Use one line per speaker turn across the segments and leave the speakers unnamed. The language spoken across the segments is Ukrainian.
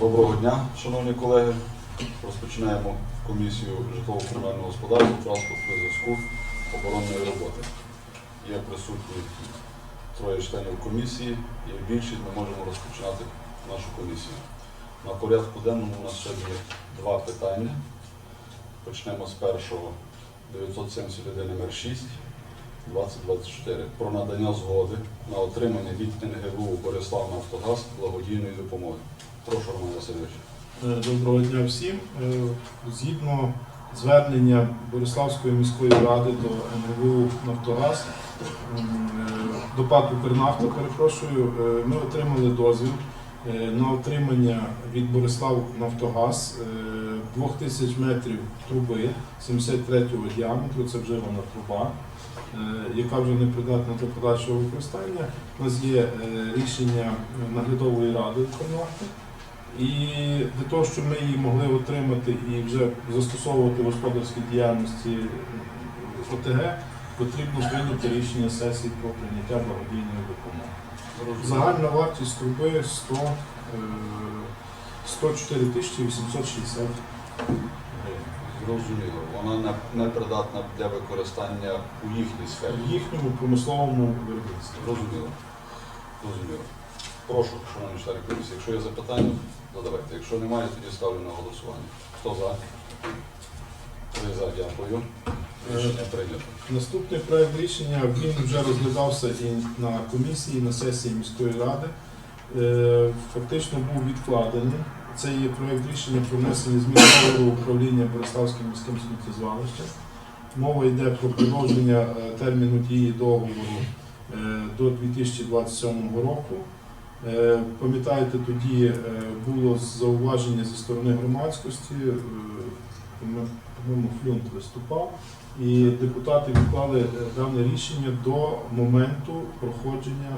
Доброго дня, шановні колеги. Розпочинаємо комісію житлово-комунального господарства, транспорту, зв'язку, оборонної роботи. Є присутні троє членів комісії, є більшість, ми можемо розпочинати нашу комісію. На порядку денному у нас сьогодні два питання. Почнемо з першого 971 номер 6 2024 про надання згоди на отримання від НГВУ Борислав Нафтогаз благодійної допомоги. Прошу, Роман Васильович.
Е, Доброго дня всім. Е, Згідно звернення Бориславської міської ради до НГВУ Нафтогаз, е, до ПАК «Укрнафта», перепрошую, ми отримали дозвіл на отримання від Борислав Нафтогаз 2000 метрів труби 73-го діаметру, це вживана труба, е, яка вже не придатна до подальшого використання. У нас є е, рішення наглядової ради «Укрнафти», і для того, щоб ми її могли отримати і вже застосовувати в господарській діяльності ОТГ, потрібно прийняти рішення сесії про прийняття благодійної допомоги. Загальна вартість труби 100, е, 104 тисячі 860 гривень.
Зрозуміло. Вона не, не придатна для використання у їхній сфері.
В їхньому промисловому виробництві.
Зрозуміло. Зрозуміло. Прошу, шановні члени комісії, якщо є запитання, задавайте. Якщо немає, тоді ставлю на голосування. Хто за? Три за, дякую. Рішення прийнято.
Наступний проект рішення він вже розглядався і на комісії, і на сесії міської ради. Е, Фактично був відкладений. Це є проект рішення про внесення змін до управління Бориславським міським сміттєзвалищем. Мова йде про продовження е, терміну дії договору е, до 2027 року. Е, Пам'ятаєте, тоді було зауваження зі сторони громадськості. По-моєму, Флюнт виступав. І депутати відклали дане рішення до моменту проходження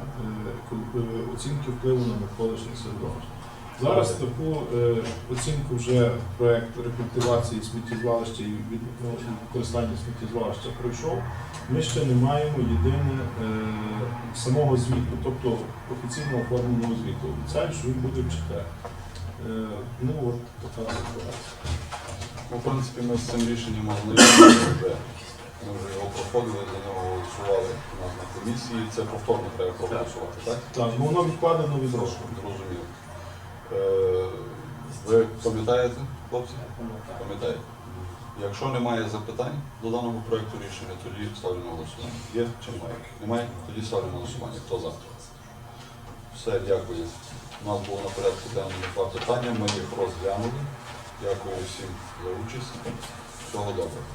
оцінки впливу на навколишнє середовище. Зараз таку е, оцінку вже проект рекультивації сміттєзвалища і ну, використання сміттєзвалища пройшов. Ми ще не маємо єдине е, самого звіту, тобто офіційно оформленого звіту. Обіцяють, що він буде в четвер. Е, ну от така ситуація.
Ну, в принципі, ми з цим рішенням вже. Ми вже його проходили, за нього голосували на комісії. Це повторно треба проголосувати, так?
Так, ну воно відкладено від
Прошу,
року.
зрозуміло. Е, ви пам'ятаєте, хлопці? Пам'ятаєте. Якщо немає запитань до даного проекту рішення, тоді ставлю на голосування. Є чи немає? Немає? Тоді ставлю на голосування. Хто за? Все, дякую. У нас було на порядку денному два питання, ми їх розглянули. Дякую всім за участь. Всього доброго.